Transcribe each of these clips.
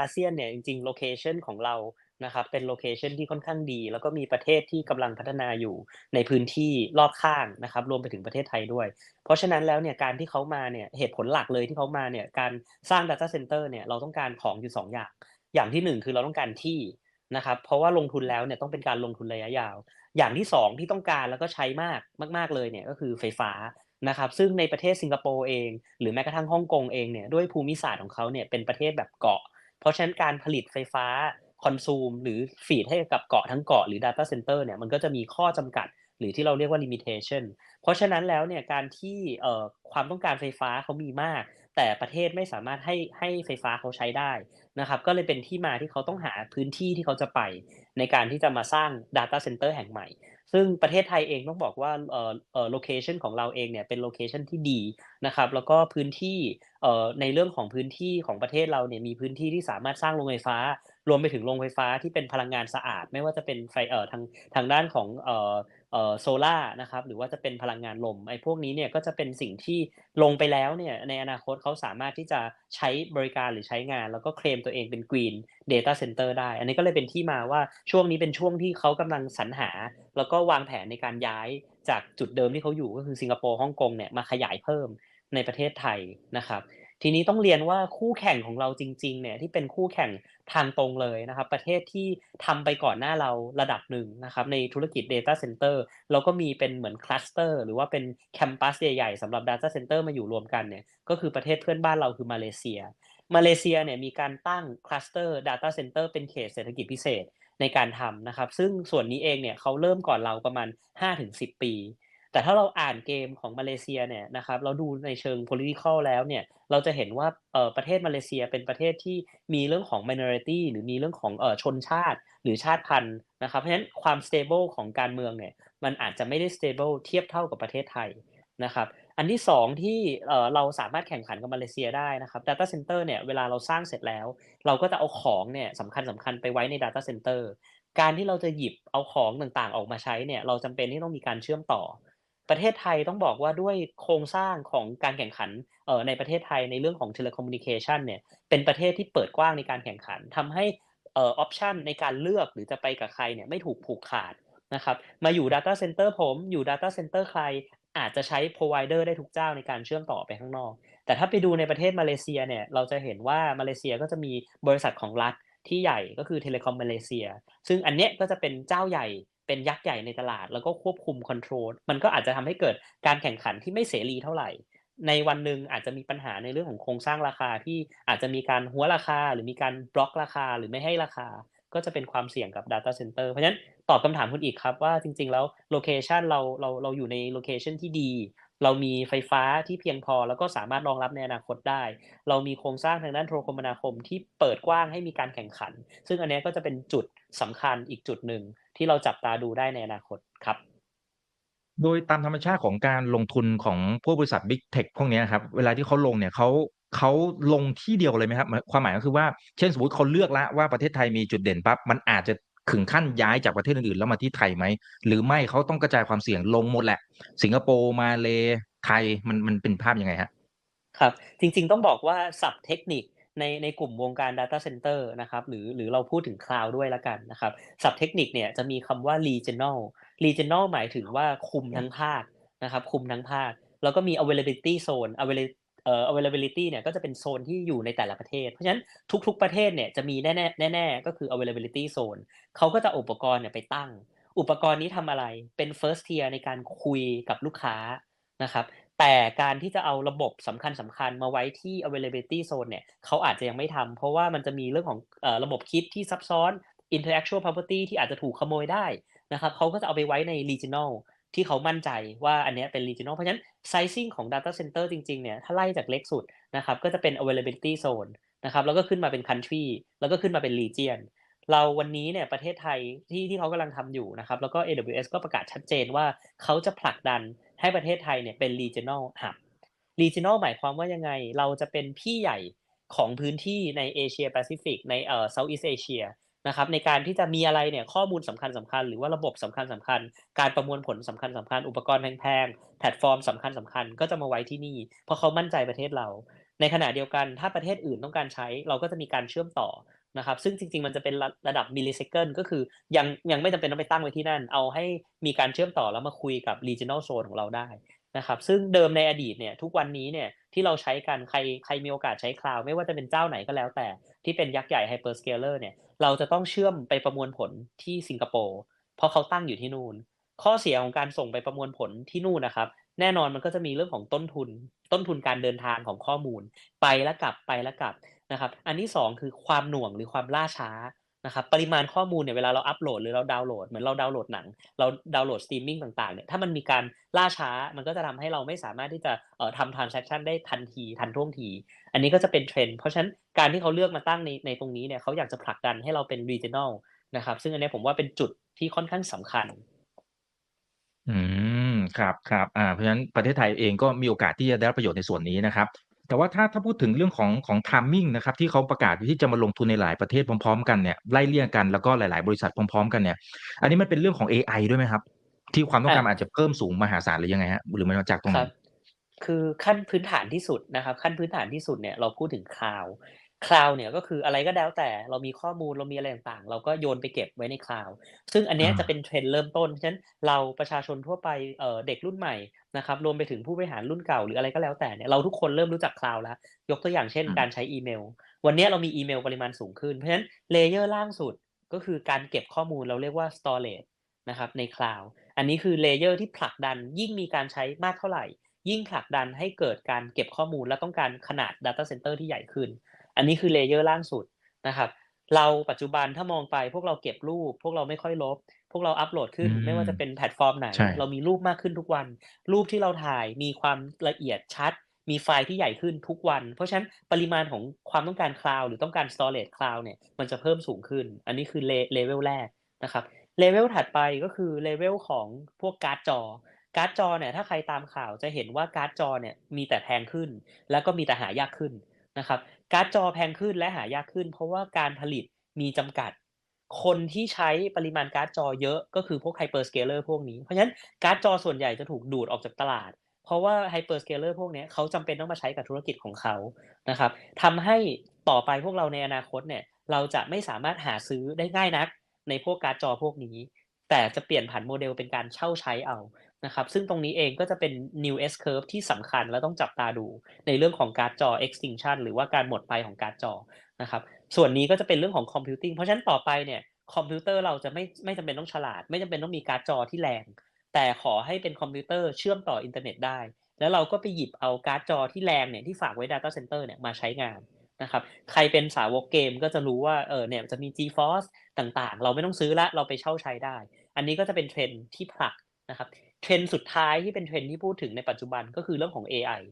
อาเซียนเนี่ยจริงๆโลเคชันของเรานะครับเป็นโลเคชันที่ค่อนข้างดี แล้วก็มีประเทศที่กำลังพัฒนาอยู่ในพื้นที่รอบข้างนะครับรวมไปถึงประเทศไทยด้วย เพราะฉะนั้นแล้วเนี่ยการที่เขามาเนี่ยเหตุผลหลักเลยที่เขามาเนี่ยการสร้าง Data Center เนี่ยเราต้องการของอยู่สองอย่าง อย่างที่หนึ่งคือเราต้องการที่นะครับเพราะว่าลงทุนแล้วเนี่ยต้องเป็นการลงทุนระยะยาว อย่างที่สองที่ต้องการแล้วก็ใช้มากมาก ๆเลยเนี่ยก็คือไฟฟ้านะครับซึ่งในประเทศสิงคโปร์เอง หรือแม้กระทั่งฮ่องกงเองเนี่ยด้วยภูมิศาสตร์ของเขาเนี่ยเป็นประเทศแบบเกาะ เพราะฉะนั้นการผลิตไฟฟ้าคอนซูมหรือฟีดให้กับเกาะทั้งเกาะหรือ Data Center เนี่ยมันก็จะมีข้อจำกัด หรือที่เราเรียกว่า limitation เพราะฉะนั้นแล้วเนี่ยการที่ความต้องการไฟฟ้าเขามีมาก แต่ประเทศไม่สามารถให้ให้ไฟฟ้าเขาใช้ได้นะครับก็เลยเป็นที่มาที่เขาต้องหาพื้นที่ที่เขาจะไป ในการที่จะมาสร้าง Data Center แห่งใหม่ ซึ่งประเทศไทยเองต้องบอกว่าเอ่อเอ่อโลเคชันของเราเองเนี่ยเป็นโลเคชันที่ดีนะครับแล้วก็พื้นที่เอ่อในเรื่องของพื้นที่ของประเทศเราเนี่ยมีพื้นที่ที่สามารถสร้างโรงไฟฟ้า รวมไปถึงโรงไฟฟ้าที่เป็นพลังงานสะอาด ไม่ว่าจะเป็นไฟเอ่อทางทางด้านของเอ่อ โซล่านะครับหรือว่าจะเป็นพลังงานลมไอ้พวกนี้เนี่ยก็จะเป็นสิ่งที่ลงไปแล้วเนี่ยในอนาคตเขาสามารถที่จะใช้บริการหรือใช้งาน แล้วก็เคลมตัวเองเป็น Green Data Center ได้ อันนี้ก็เลยเป็นที่มาว่าช่วงนี้เป็นช่วงที่เขากำลังสรรหา แล้วก็วางแผนในการย้ายจากจุดเดิมที่เขาอยู่ก็คือสิงคโปร์ฮ่องกงเนี่ยมาขยายเพิ่มในประเทศไทยนะครับ ทีนี้ต้องเรียนว่าคู่แข่งของเราจริงๆเนี่ยที่เป็นคู่แข่งทางตรงเลยนะครับ ประเทศที่ทำไปก่อนหน้าเราระดับหนึ่งนะครับในธุรกิจ Data Center แล้วก็มีเป็นเหมือนคลัสเตอร์หรือว่าเป็นแคมปัสใหญ่ๆสำหรับ Data Center มาอยู่รวมกันเนี่ยก็คือประเทศเพื่อนบ้านเราคือมาเลเซีย มาเลเซียเนี่ยมีการตั้งคลัสเตอร์ Data Center เป็นเขตเศรษฐกิจพิเศษในการทำนะครับ ซึ่งส่วนนี้เองเนี่ยเขาเริ่มก่อนเราประมาณ 5-10 ปี แต่ถ้าเราอ่านเกมของมาเลเซียเนี่ยนะครับเราดูในเชิง political แล้วเนี่ยเราจะเห็นว่าประเทศมาเลเซียเป็นประเทศที่มีเรื่องของ minority หรือมีเรื่องของชนชาติ หรือชาติพันธุ์นะครับเพราะฉะนั้นความ stable ของการเมืองเนี่ยมันอาจจะไม่ได้ stable เทียบเท่ากับประเทศไทยนะครับอันที่สองที่เอ่อเราสามารถแข่งขันกับมาเลเซียได้นะครับ Data Center เนี่ยเวลาเราสร้างเสร็จแล้ว เราก็จะเอาของเนี่ยสำคัญสำคัญไปไว้ใน Data Center การที่เราจะหยิบเอาของต่างๆออกมาใช้เนี่ยเราจำเป็นที่ต้องมีการเชื่อมต่อ ประเทศไทยต้องบอกว่าด้วยโครงสร้างของการแข่งขันเในประเทศไทยในเรื่องของ telecommunication เนี่ยเป็นประเทศที่เปิดกว้างในการแข่งขันทำให้ออ option ในการเลือกหรือจะไปกับใครเนี่ยไม่ถูกผูกขาดนะครับมาอยู่ Data Center ผมอยู่ Data Center ใครอาจจะใช้ provider ได้ทุกเจ้าในการเชื่อมต่อไปข้างนอก แต่ถ้าไปดูในประเทศมาเลเซียเนี่ยเราจะเห็นว่ามาเลเซียก็จะมีบริษัทของรัฐที่ใหญ่ก็คือ Telecom Malaysia ซึ่งอันเนี้ยก็จะเป็นเจ้าใหญ่ เป็นยักษ์ใหญ่ในตลาด แล้วก็ควบคุมคอนโทรลมันก็อาจจะทำให้เกิดการแข่งขันที่ไม่เสรีเท่าไหร่ ในวันหนึ่งอาจจะมีปัญหาในเรื่องของโครงสร้างราคาที่อาจจะมีการหัวราคา หรือมีการบล็อกราคาหรือไม่ให้ราคา ก็จะเป็นความเสี่ยงกับ Data Center เพราะฉะนั้นตอบคำถามคุณอีกครับว่าจริง ๆ แล้วโลเคชันเราเราเราอยู่ในโลเคชันที่ดี เรามีไฟฟ้าที่เพียงพอแล้วก็สามารถรองรับในอนาคตได้ เรามีโครงสร้างทางด้านโทรคมนาคมที่เปิดกว้างให้มีการแข่งขัน ซึ่งอันนี้ก็จะเป็นจุดสำคัญอีกจุดหนึ่งที่เราจับตาดูได้ในอนาคตครับ โดยตามธรรมชาติของการลงทุนของพวกบริษัท Big Tech พวกนี้ครับ เวลาที่เขาลงเนี่ยเขาเขาลงที่เดียวเลยไหมครับ ความหมายก็คือว่า เช่นสมมติเขาเลือกแล้วว่าประเทศไทยมีจุดเด่นปั๊บ มันอาจจะ ถึงขั้นย้ายจากประเทศอื่นๆแล้วมาที่ไทยไหม หรือไม่เขาต้องกระจายความเสี่ยงลงหมดแหละ สิงคโปร์มาเลไทยมันมันเป็นภาพยังไงฮะครับจริงๆต้องบอกว่าศัพท์เทคนิคในในกลุ่มวงการ Data Center นะครับหรือหรือเราพูดถึง Cloud ด้วยแล้วกันนะครับศัพท์เทคนิคเนี่ยจะมีคำว่า regional regional หมายถึงว่าคุมทั้งภาคนะครับคุมทั้งภาค แล้วก็มี availability zone availability เอ่อ availability เนี่ยก็จะเป็นโซนที่อยู่ในแต่ละประเทศ เพราะฉะนั้นทุกๆประเทศเนี่ยจะมีแน่ๆแน่ๆก็คือ availability zone เขาก็จะอุปกรณ์เนี่ยไปตั้ง อุปกรณ์นี้ทำอะไรเป็น first tier ในการคุยกับลูกค้านะครับแต่การที่จะเอาระบบสำคัญสคัญๆมาไว้ที่ availability zone เนี่ยเขาอาจจะยังไม่ทำเพราะว่ามันจะมีเรื่องของระบบคิดที่ซับซ้อน intellectual property ที่อาจจะถูกขโมยได้นะครับเขาก็จะเอาไปไว้ใน regional ที่เขามั่นใจว่าอันนี้เป็น regional เพราะฉะนั้น sizing ของ data center จริงๆ เนี่ย ถ้าไล่จากเล็กสุดนะครับ ก็จะเป็น availability zone นะครับ แล้วก็ขึ้นมาเป็น country แล้วก็ขึ้นมาเป็น region เราวันนี้เนี่ยประเทศไทยที่ที่เขากำลังทำอยู่นะครับ แล้วก็ AWS ก็ประกาศชัดเจนว่าเขาจะผลักดันให้ประเทศไทยเนี่ยเป็น regional hub regional หมายความว่ายังไง เราจะเป็นพี่ใหญ่ของพื้นที่ในเอเชียแปซิฟิกในเอ่อ Southeast Asia นะครับในการที่จะมีอะไรเนี่ยข้อมูลสำคัญสคัญหรือว่าระบบสำคัญสคัญ การประมวลผลสำคัญสคัญ อุปกรณ์แพงๆแพลตฟอร์มสำคัญสคัญก็จะมาไว้ที่นี่ เพราะเขามั่นใจประเทศเรา ในขณะเดียวกันถ้าประเทศอื่นต้องการใช้ เราก็จะมีการเชื่อมต่อนะครับ ซึ่งจริง ๆ มันจะเป็นระระดับ millisecond ก็คือยังยังไม่จำเป็นต้องไปตั้งไว้ที่นั่น เอาให้มีการเชื่อมต่อแล้วมาคุยกับ regional zone ของเราได้นะครับ ซึ่งเดิมในอดีตเนี่ยทุกวันนี้เนี่ยที่เราใช้กันใครใครมีโอกาสใช้คลาวไม่ว่าจะเป็นเจ้าไหนก็แล้วแต่ที่เป็นยักษ์ใหญ่ hyperscaler เนี่ย เราจะต้องเชื่อมไปประมวลผลที่สิงคโปร์เพราะเขาตั้งอยู่ที่นู่นข้อเสียของการส่งไปประมวลผลที่นู่นนะครับ แน่นอนมันก็จะมีเรื่องของต้นทุน ต้นทุนการเดินทางของข้อมูล ไปแล้วกลับไปแล้วกลับนะครับ อันที่สองคือความหน่วงหรือความล่าช้า นะครับปริมาณข้อมูลเนี่ยเวลาเราอัปโหลดหรือเราดาวน์โหลดเหมือนเราดาวน์โหลดหนัง เราดาวน์โหลดสตรีมมิ่งต่างๆเนี่ยถ้ามันมีการล่าช้ามันก็จะทำให้เราไม่สามารถที่จะเอ่อทำ transaction ได้ทันทีทันท่วงที อันนี้ก็จะเป็นเทรนด์เพราะฉะนั้นการที่เขาเลือกมาตั้งในในตรงนี้เนี่ยเขาอยากจะผลักดันให้เราเป็น regional นะครับ ซึ่งอันนี้ผมว่าเป็นจุดที่ค่อนข้างสำคัญ อืมครับครับอ่าเพราะฉะนั้นประเทศไทยเองก็มีโอกาสที่จะได้รับประโยชน์ในส่วนนี้นะครับ แต่ว่าถ้าถ้าพูดถึงเรื่องของของ timing นะครับที่เขาประกาศที่จะมาลงทุนในหลายประเทศพร้อมๆ กันเนี่ยไล่เลี่ยงกันแล้วก็หลายๆ บริษัทพร้อม ๆ กันเนี่ย อันนี้มันเป็นเรื่องของ AI ด้วยไหมครับ ที่ความต้องการมันอาจจะเพิ่มสูงมหาศาลหรือยังไงฮะหรือมันมาจากตรงคไหนรับคือขั้นพื้นฐานที่สุดนะครับ ขั้นพื้นฐานที่สุดเนี่ยเราพูดถึง Cloud Cloud เนี่ยก็คืออะไรก็แล้วแต่เรามีข้อมูลเรามีอะไรต่างๆ เราก็โยนไปเก็บไว้ใน Cloud ซึ่งอันเนี้ยอาจะเป็น trend เริ่มต้นฉะนั้นเราประชาชนทั่วไปเอ่อเด็กรุ่นใหม่นะครับรวมไปถึงผู้บริหารรุ่นเก่าหรืออะไรก็แล้วแต่เนี่ยเราทุกคนเริ่มรู้จัก Cloud แล้ว ยกตัวอย่างเช่นอืมการใช้อีเมล วันเนี้ยเรามีอีเมลปริมาณสูงขึ้นเพราะฉะนั้น layer ล่างสุดก็คือการเก็บข้อมูลเราเรียกว่า storage นะครับใน Cloud อันนี้คือ layer ที่ผลักดันยิ่งมีการใช้มากเท่าไรยิ่งผลักดันให้เกิดการเก็บข้อมูลและต้องการขนาด data center ที่ใหญ่ขึ้น อันนี้คือ layer ล่างสุดนะครับ เราปัจจุบันถ้ามองไปพวกเราเก็บรูป พวกเราไม่ค่อยลบ พวกเราอัปโหลดขึ้นอืมไม่ว่าจะเป็นแพลตฟอร์มไหนใช่เรามีรูปมากขึ้นทุกวัน รูปที่เราถ่ายมีความละเอียดชัด มีไฟล์ที่ใหญ่ขึ้นทุกวัน เพราะฉะนั้นปริมาณของความต้องการ Cloud หรือต้องการ storage Cloud เนี่ยมันจะเพิ่มสูงขึ้น อันนี้คือเล level แรกนะครับ level ถัดไปก็คือ level ของพวกการ์ดจอ การ์ดจอเนี่ยถ้าใครตามข่าวจะเห็นว่าการ์ดจอเนี่ยมีแต่แพงขึ้น แล้วก็มีแต่หายากขึ้นนะครับ การ์ดจอแพงขึ้นและหายากขึ้น เพราะว่าการผลิตมีจำกัด คนที่ใช้ปริมาณการ์ดจอเยอะก็คือพวก hyperscaler พวกนี้ เพราะฉะนั้นการ์ดจอส่วนใหญ่จะถูกดูดออกจากตลาด เพราะว่า hyperscaler พวกนี้เขาจำเป็นต้องมาใช้กับธุรกิจของเขานะครับทำให้ต่อไปพวกเราในอนาคตเนี่ยเราจะไม่สามารถหาซื้อได้ง่ายนัก ในพวกการ์ดจอพวกนี้ แต่จะเปลี่ยนผันโมเดลเป็นการเช่าใช้เอา นะครับซึ่งตรงนี้เองก็จะเป็น new S curve ที่สำคัญและต้องจับตาดูในเรื่องของการ์ดจอ extinction หรือว่าการหมดไปของการ์ดจอนะครับส่วนนี้ก็จะเป็นเรื่องของ computing เพราะฉะนั้นต่อไปเนี่ยคอมพิวเตอร์เราจะไม่ไม่จำเป็นต้องฉลาด ไม่จำเป็นต้องมีการ์ดจอที่แรง แต่ขอให้เป็นคอมพิวเตอร์เชื่อมต่ออินเทอร์เน็ตได้ แล้วเราก็ไปหยิบเอาการ์ดจอที่แรงเนี่ยที่ฝากไว้ Data Center เนี่ยมาใช้งานนะครับใครเป็นสาวกเกมก็จะรู้ว่าเออเนี่ยจะมี GeForce ต่างๆ เราไม่ต้องซื้อละเราไปเช่าใช้ได้ อันนี้ก็จะเป็นเทรนที่ผลักนะครับ เทรนด์สุดท้ายที่เป็นเทรนด์ที่พูดถึงในปัจจุบันก็คือเรื่องของ AI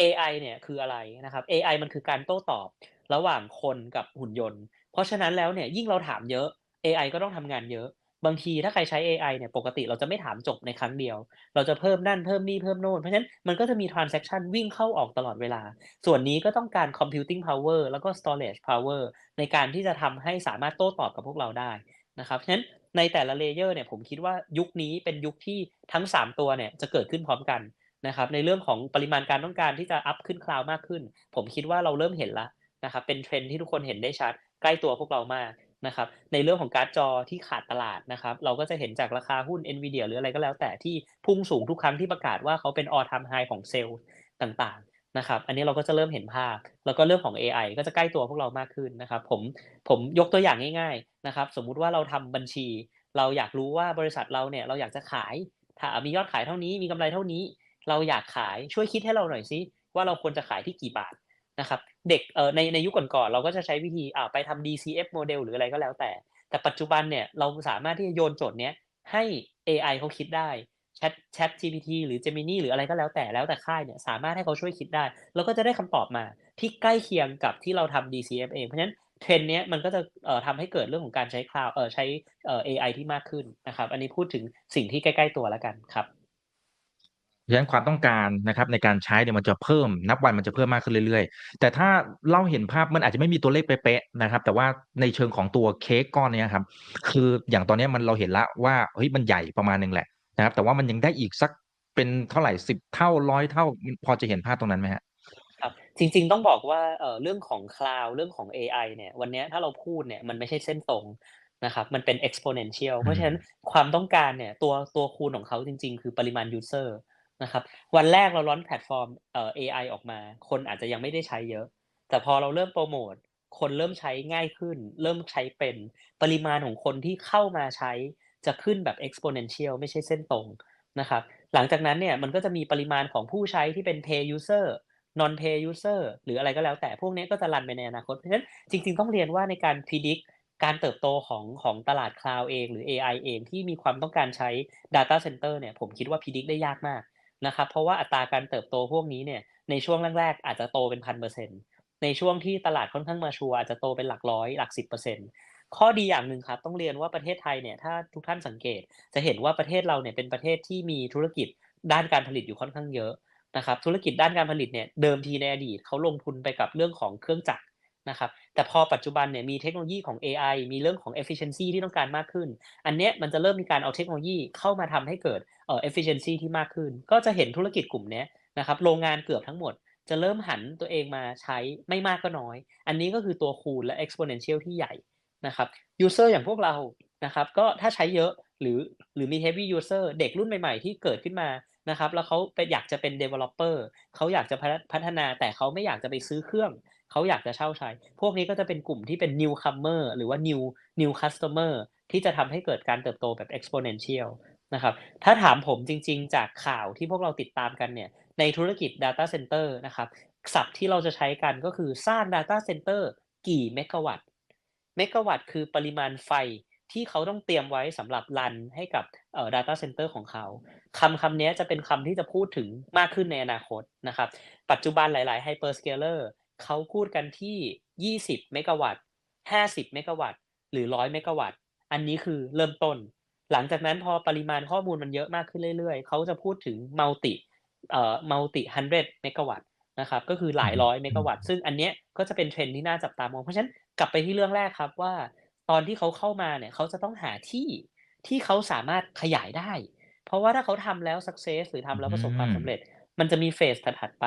AI เนี่ยคืออะไรนะครับ AI มันคือการโต้ตอบระหว่างคนกับหุ่นยนต์ เพราะฉะนั้นแล้วเนี่ยยิ่งเราถามเยอะ AI ก็ต้องทำงานเยอะ บางทีถ้าใครใช้ AI เนี่ยปกติเราจะไม่ถามจบในครั้งเดียว เราจะเพิ่มนั่นเพิ่มนี่เพิ่มโน่น เพราะฉะนั้นมันก็จะมี transaction วิ่งเข้าออกตลอดเวลา ส่วนนี้ก็ต้องการ computing power แล้วก็ storage power ในการที่จะทำให้สามารถโต้ตอบกับพวกเราได้นะครับ เพราะฉะนั้นในแต่ละ layer เนี่ยผมคิดว่ายุคนี้เป็นยุคที่ทั้ง 3 ตัวเนี่ยจะเกิดขึ้นพร้อมกันนะครับในเรื่องของปริมาณการต้องการที่จะอัพขึ้น cloud มากขึ้น ผมคิดว่าเราเริ่มเห็นแล้วนะครับเป็นเทรนที่ทุกคนเห็นได้ชัดใกล้ตัวพวกเรามากนะครับในเรื่องของการ์ดจอที่ขาดตลาดนะครับเราก็จะเห็นจากราคาหุ้น Nvidia หรืออะไรก็แล้วแต่ที่พุ่งสูงทุกครั้งที่ประกาศว่าเขาเป็น all time high ของเซลล์ต่างๆนะครับอันนี้เราก็จะเริ่มเห็นภาพ แล้วก็เรื่องของ AI ก็จะใกล้ตัวพวกเรามากขึ้นนะครับผมผมยกตัวอย่างง่าย นะครับ สมมุติว่าเราทำบัญชี เราอยากรู้ว่าบริษัทเราเนี่ยเราอยากจะขาย ถ้ามียอดขายเท่านี้มีกำไรเท่านี้ เราอยากขายช่วยคิดให้เราหน่อยซิว่าเราควรจะขายที่กี่บาทนะครับ เด็กเอ่อในในยุคก่อนๆเราก็จะใช้วิธีอ่าไปทำ DCF โมเดลหรืออะไรก็แล้วแต่ แต่ปัจจุบันเนี่ยเราสามารถที่จะโยนโจทย์เนี้ยให้ AI เขาคิดได้ Chat Chat GPT หรือ Gemini หรืออะไรก็แล้วแต่แล้วแต่ค่ายเนี่ยสามารถให้เขาช่วยคิดได้ แล้วก็จะได้คำตอบมาที่ใกล้เคียงกับที่เราทำ DCF เองเพราะฉะนั้น เทรนเนี้ยมันก็จะเอ่อทำให้เกิดเรื่องของการใช้ cloud เอ่อใช้เอ่อ AI ที่มากขึ้นนะครับ อันนี้พูดถึงสิ่งที่ใกล้ๆตัวแล้วกันครับเพราะฉะนั้นความต้องการนะครับในการใช้เนี่ยมันจะเพิ่มนับวันมันจะเพิ่มมากขึ้นเรื่อยๆ แต่ถ้าเราเห็นภาพมันอาจจะไม่มีตัวเลขเป๊ะๆนะครับ แต่ว่าในเชิงของตัวเค้กก้อนเนี้ยครับคืออย่างตอนนี้มันเราเห็นแล้วว่าเฮ้ยมันใหญ่ประมาณหนึ่งแหละนะครับ แต่ว่ามันยังได้อีกสักเป็นเท่าไหร่สิบเท่าร้อยเท่าพอจะเห็นภาพตรงนั้นไหมฮะครับ จริง ๆ ต้องบอกว่าเอ่อเรื่องของคลาวด์เรื่องของเอไอเนี่ย วันเนี้ยถ้าเราพูดเนี่ยมันไม่ใช่เส้นตรงนะครับมันเป็น exponential อืเพราะฉะนั้นมความต้องการเนี่ยตัวตัวคูณของเขาจริง ๆ คือปริมาณยูสเซอร์นะครับวันแรกเรา launch แพลตฟอร์มเอ่อเอไอออกมา คนอาจจะยังไม่ได้ใช้เยอะ แต่พอเราเริ่มโพรโมตคนเริ่มใช้ง่ายขึ้น เริ่มใช้เป็นปริมาณของคนที่เข้ามาใช้จะขึ้นแบบ exponential ไม่ใช่เส้นตรงนะครับหลังจากนั้นเนี่ยมันก็จะมีปริมาณของผู้ใช้ที่เป็น pay user non pay user หรืออะไรก็แล้วแต่พวกนี้ก็จะรันไปในอนาคต เพราะฉะนั้นจริงๆต้องเรียนว่าในการ predict การเติบโตของของตลาดคลาวด์เองหรือเอไอเองที่มีความต้องการใช้ดาต้าเซ็นเตอร์เนี่ยผมคิดว่า predict ได้ยากมากนะครับเพราะว่าอัตราการเติบโตพวกนี้เนี่ยในช่วงแรกๆอาจจะโตเป็น1,000%ในช่วงที่ตลาดค่อนข้าง mature อาจจะโตเป็นหลักร้อยหลัก10%ข้อดีอย่างหนึ่งครับต้องเรียนว่าประเทศไทยเนี่ยถ้าทุกท่านสังเกต จะเห็นว่าประเทศเราเนี่ยเป็นประเทศที่มีธุรกิจด้านการผลิตอยู่ค่อนข้างเยอะ นะครับธุรกิจด้านการผลิตเนี่ยเดิมทีในอดีตเขาลงทุนไปกับเรื่องของเครื่องจักรนะครับแต่พอปัจจุบันเนี่ยมีเทคโนโลยีของเอไอมีเรื่องของ efficiency ที่ต้องการมากขึ้น อันเนี้ยมันจะเริ่มมีการเอาเทคโนโลยีเข้ามาทำให้เกิดเอ่อ efficiency ที่มากขึ้น ก็จะเห็นธุรกิจกลุ่มเนี้ยนะครับโรงงานเกือบทั้งหมด จะเริ่มหันตัวเองมาใช้ไม่มากก็น้อย อันนี้ก็คือตัวคูณและ exponential ที่ใหญ่นะครับยูสเซอร์อย่างพวกเรานะครับก็ถ้าใช้เยอะหรือหรือมี heavy user เด็กรุ่นใหม่ ๆ ที่เกิดขึ้นมา นะครับ แล้วเขาไปอยากจะเป็น developer เขาอยากจะพัฒนาแต่เขาไม่อยากจะไปซื้อเครื่อง เขาอยากจะเช่าใช้ พวกนี้ก็จะเป็นกลุ่มที่เป็น newcomer หรือว่า new new customer ที่จะทำให้เกิดการเติบโตแบบ exponential นะครับ ถ้าถามผมจริง ๆ จากข่าวที่พวกเราติดตามกันเนี่ย ในธุรกิจดาต้าเซ็นเตอร์นะครับศัพท์ที่เราจะใช้กันก็คือสร้างดาต้าเซ็นเตอร์กี่เมกะวัตต์ เมกะวัตต์คือปริมาณไฟ ที่เขาต้องเตรียมไว้สำหรับรันให้กับเอ่อดาต้าเซ็นเตอร์ของเขาคำคำเนี้ยจะเป็นคำที่จะพูดถึงมากขึ้นในอนาคตนะครับ ปัจจุบันหลาย ๆ hyperscaler เขาพูดกันที่ 20 เมกะวัตต์ 50 เมกะวัตต์ หรือ 100 เมกะวัตต์ อันนี้คือเริ่มต้น หลังจากนั้นพอปริมาณข้อมูลมันเยอะมากขึ้นเรื่อย ๆ เขาจะพูดถึง multi เอ่อ multi 100เมกะวัตต์นะครับ ก็คือหลายร้อยเมกะวัตต์ ซึ่งอันเนี้ยก็จะเป็น trend ที่น่าจับตามอง เพราะฉะนั้นกลับไปที่เรื่องแรกครับว่า ตอนที่เขาเข้ามาเนี่ยเขาจะต้องหาที่ที่เขาสามารถขยายได้ เพราะว่าถ้าเขาทำแล้ว success หรือทำแล้วประสบความสำเร็จ มันจะมีเฟสถัดๆไป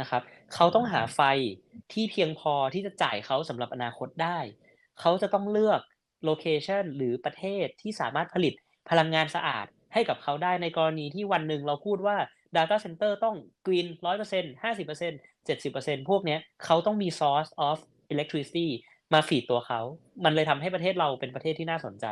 นะครับเขาต้องหาไฟที่เพียงพอที่จะจ่ายเขาสำหรับอนาคตได้ เขาจะต้องเลือกโลเคชันหรือประเทศที่สามารถผลิตพลังงานสะอาดให้กับเขาได้ในกรณีที่วันหนึ่งเราพูดว่าดาต้าเซ็นเตอร์ต้อง green 100% 50% 70%พวกเนี้ยเขาต้องมี source of electricity มาฟีดตัวเขา มันเลยทำให้ประเทศเราเป็นประเทศที่น่าสนใจ